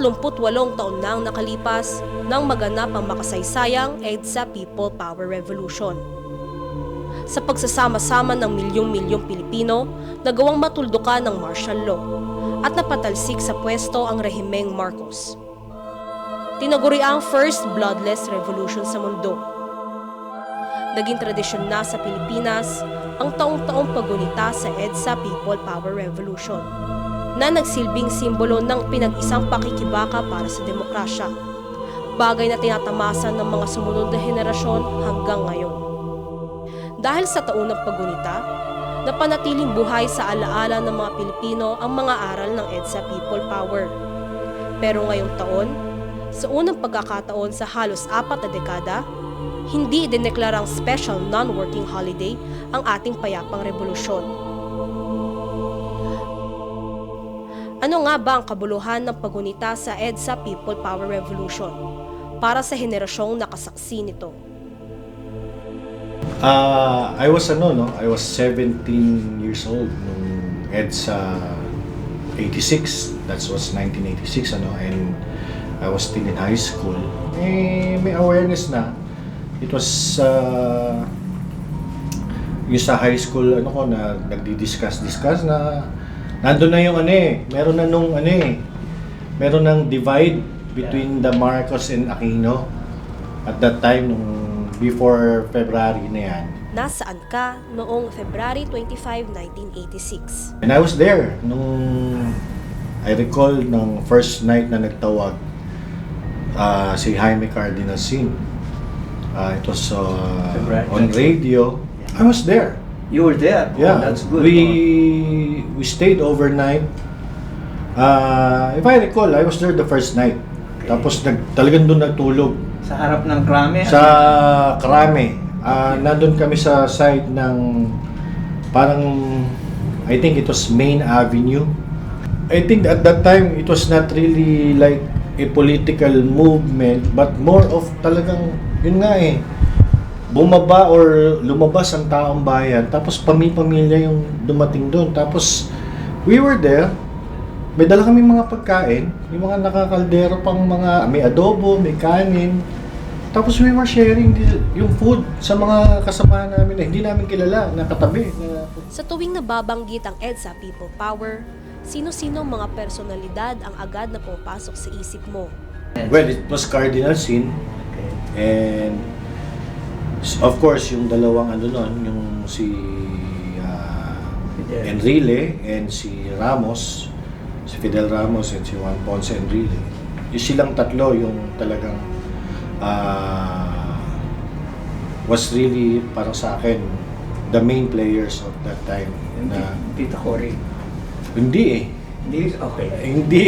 38 taon nang nakalipas nang maganap ang makasaysayang EDSA People Power Revolution. Sa pagsasama-sama ng milyong-milyong Pilipino, nagawang matuldukan ng martial law at napatalsik sa pwesto ang rehimeng Marcos. Tinaguri ang first bloodless revolution sa mundo. Naging tradisyon na sa Pilipinas ang taong-taong pagunita sa EDSA People Power Revolution na nagsilbing simbolo ng pinag-isang pakikibaka para sa demokrasya. Bagay na tinatamasan ng mga sumunod na henerasyon hanggang ngayon. Dahil sa taunang pagunita, napanatiling buhay sa alaala ng mga Pilipino ang mga aral ng EDSA People Power. Pero ngayong taon, sa unang pagkakataon sa halos apat na dekada, hindi idineklarang special non-working holiday ang ating payapang revolusyon. Ano nga ba ang kabuluhan ng pagunita sa EDSA People Power Revolution para sa henerasyong nakasaksi nito? Uh, I was ano no, I was 17 years old nung EDSA 86. That was 1986 ano and I was still in high school. Eh, may awareness na. It was uh, yung sa high school ano ko na nagdi-discuss discuss na nandun na yung ano eh, meron na nung ano eh, meron ng divide between the Marcos and Aquino at that time nung before February na yan. Nasaan ka noong February 25, 1986? And I was there nung I recall ng first night na nagtawag uh, si Jaime Cardinal Sin. Uh, it was uh, on 20. radio. I was there. You were there. Yeah, Oh, that's good. We we stayed overnight. Uh, if I recall, I was there the first night. Tapos nag, talagang doon nagtulog. Oh, Sa harap ng krame. Sa Krame. Ah, nandun kami sa side ng parang I think it was Main Avenue. I think at that time it was not really like a political movement but more of talagang yun nga eh bumaba or lumabas ang taong bayan tapos pami-pamilya yung dumating doon tapos we were there may dala kami mga pagkain yung mga nakakaldero pang mga may adobo may kanin tapos we were sharing the, yung food sa mga kasama namin na hindi namin kilala na katabi na Sa tuwing nababanggit ang EDSA People Power, sino-sino mga personalidad ang agad na pumapasok sa isip mo? well it was Cardinal Sin Okay. and of course yung dalawang ano nun yung si Fidel. Enrile and si Ramos si Fidel Ramos and si Juan Ponce Enrile yung silang tatlo yung talagang ah, was really parang sa akin the main players of that time Yung na ti- Tita Cory. hindi eh Hindi, okay. hindi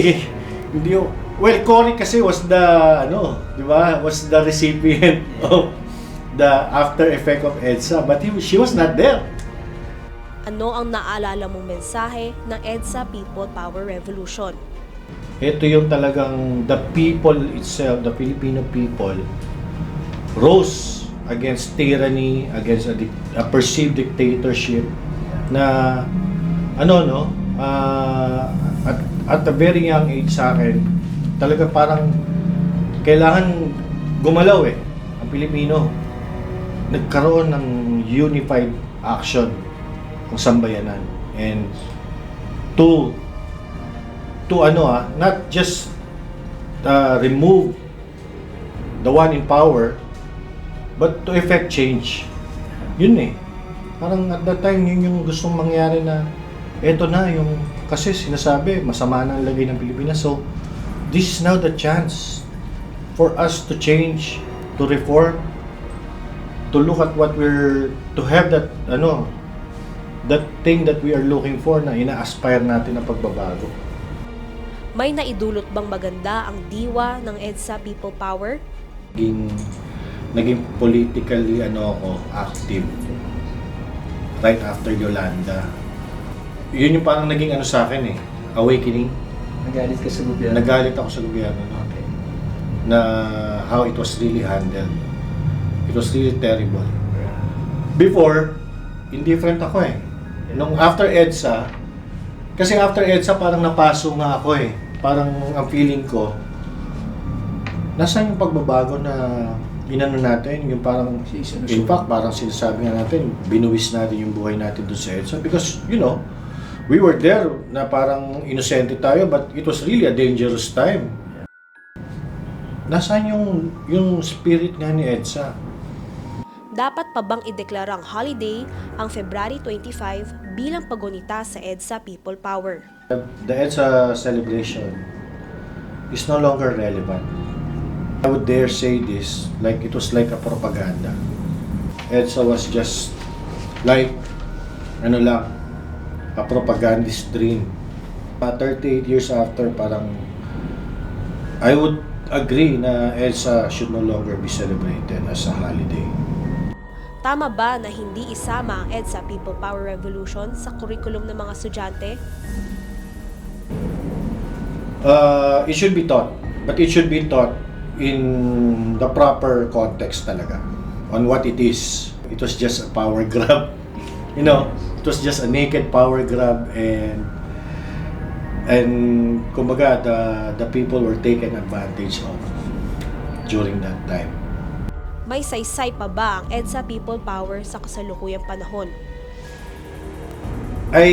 hindi yung- well Cory kasi was the ano di ba was the recipient of the after effect of EDSA but he, she was not there. Ano ang naalala mong mensahe ng EDSA People Power Revolution? ito yung talagang the people itself the Filipino people rose against tyranny against a, a perceived dictatorship na ano no? Ah, at at a very young age sa akin talaga parang kailangan gumalaw eh ang Pilipino nagkaroon ng unified action ng sambayanan and to to ano ah not just uh, remove the one in power but to effect change. Yun eh. Parang at that time yun yung gustong mangyari na eto na yung kasi sinasabi masama na ang lagay ng Pilipinas. So this is now the chance for us to change to reform to look at what we're to have that ano that thing that we are looking for na ina-aspire natin na pagbabago May naidulot bang maganda ang diwa ng EDSA People Power? naging naging politically ano ako active right after Yolanda. Yun yung parang naging ano sa akin eh, awakening. Nagalit ka sa gobyerno. Nagalit ako sa gobyerno no? Okay. na how it was really handled. It was really terrible. Before, indifferent ako eh. Nung after EDSA, kasi after EDSA parang napaso nga ako eh. Parang ang feeling ko, Nasaan yung pagbabago na inano natin, yung parang, in fact, parang sinasabi nga natin, binuwis natin yung buhay natin doon sa EDSA because, you know, we were there na parang inosente tayo but it was really a dangerous time. Nasaan yung, yung spirit nga ni EDSA? Dapat pa bang ideklarang holiday ang February 25 bilang pagunita sa EDSA People Power? The EDSA celebration is no longer relevant. I would dare say this, like it was like a propaganda. EDSA was just like, ano lang, a propagandist dream. Uh, 38 years after, parang, I would agree na EDSA should no longer be celebrated as a holiday. Tama ba na hindi isama ang EDSA People Power Revolution sa kurikulum ng mga estudyante? Uh, it should be taught, but it should be taught in the proper context talaga on what it is. It was just a power grab. You know, it was just a naked power grab and and kumbaga the the people were taken advantage of during that time. May saysay pa ba ang EDSA People Power sa kasalukuyang panahon? I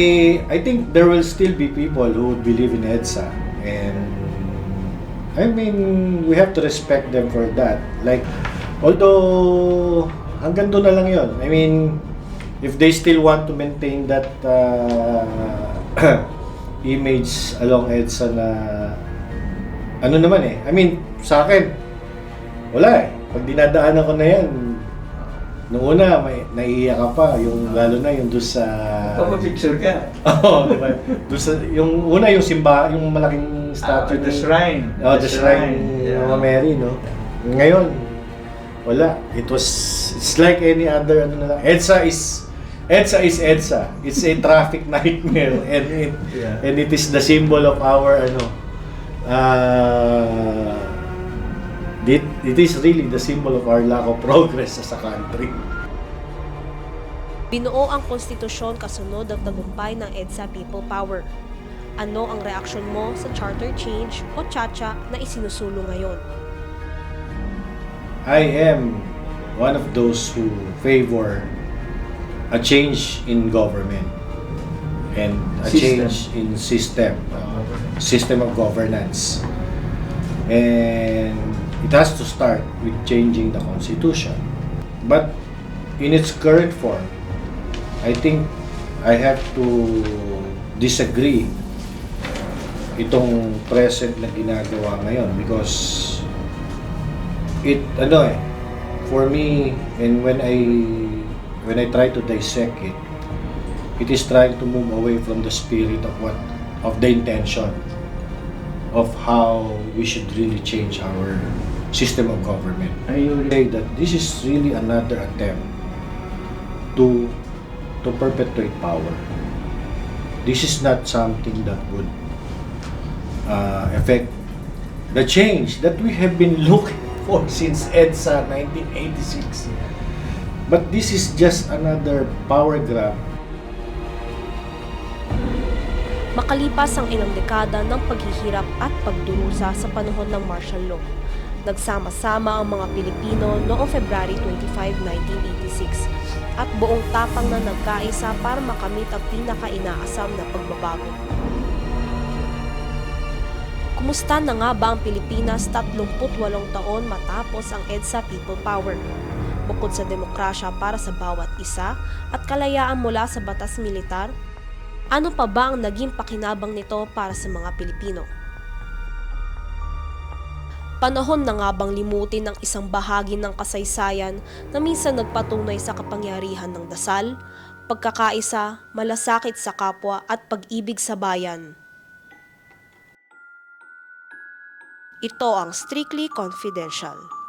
I think there will still be people who believe in EDSA and I mean we have to respect them for that. Like although hanggang doon na lang 'yon. I mean if they still want to maintain that uh, image along EDSA na ano naman eh. I mean sa akin wala eh. Pag dinadaanan ko na 'yan Noong una, may naiiyak ka pa, yung lalo na yung doon sa... Papapicture ka. Oo, di ba? Doon sa, yung una yung simba, yung malaking statue. Ah, the shrine. Oh, the, shrine, ni Yeah. Mama Mary, no? Ngayon, wala. It was, it's like any other, ano na lang. EDSA is, EDSA is EDSA. It's a traffic nightmare and it, Yeah. and it is the symbol of our, ano, uh, it, is really the symbol of our lack of progress as a country. Binuo ang konstitusyon kasunod ng tagumpay ng EDSA People Power. Ano ang reaksyon mo sa charter change o chacha na isinusulong ngayon? I am one of those who favor a change in government and a System. change in system, uh, system of governance. And it has to start with changing the constitution. But in its current form, I think I have to disagree itong present na ginagawa ngayon because it ano eh for me and when I when I try to dissect it it is trying to move away from the spirit of what of the intention of how we should really change our system of government Are you say that this is really another attempt to to perpetuate power this is not something that would uh, affect the change that we have been looking for since EDSA 1986. But this is just another power grab. Makalipas ang ilang dekada ng paghihirap at pagdurusa sa panahon ng martial law, nagsama-sama ang mga Pilipino noong February 25, 1986 at buong tapang na nagkaisa para makamit ang pinaka-inaasam na pagbabago. Kumusta na nga ba ang Pilipinas 38 taon matapos ang EDSA People Power? Bukod sa demokrasya para sa bawat isa at kalayaan mula sa batas militar, ano pa ba ang naging pakinabang nito para sa mga Pilipino? Panahon na nga bang limutin ang isang bahagi ng kasaysayan na minsan nagpatunay sa kapangyarihan ng dasal, pagkakaisa, malasakit sa kapwa at pag-ibig sa bayan? Ito ang Strictly Confidential.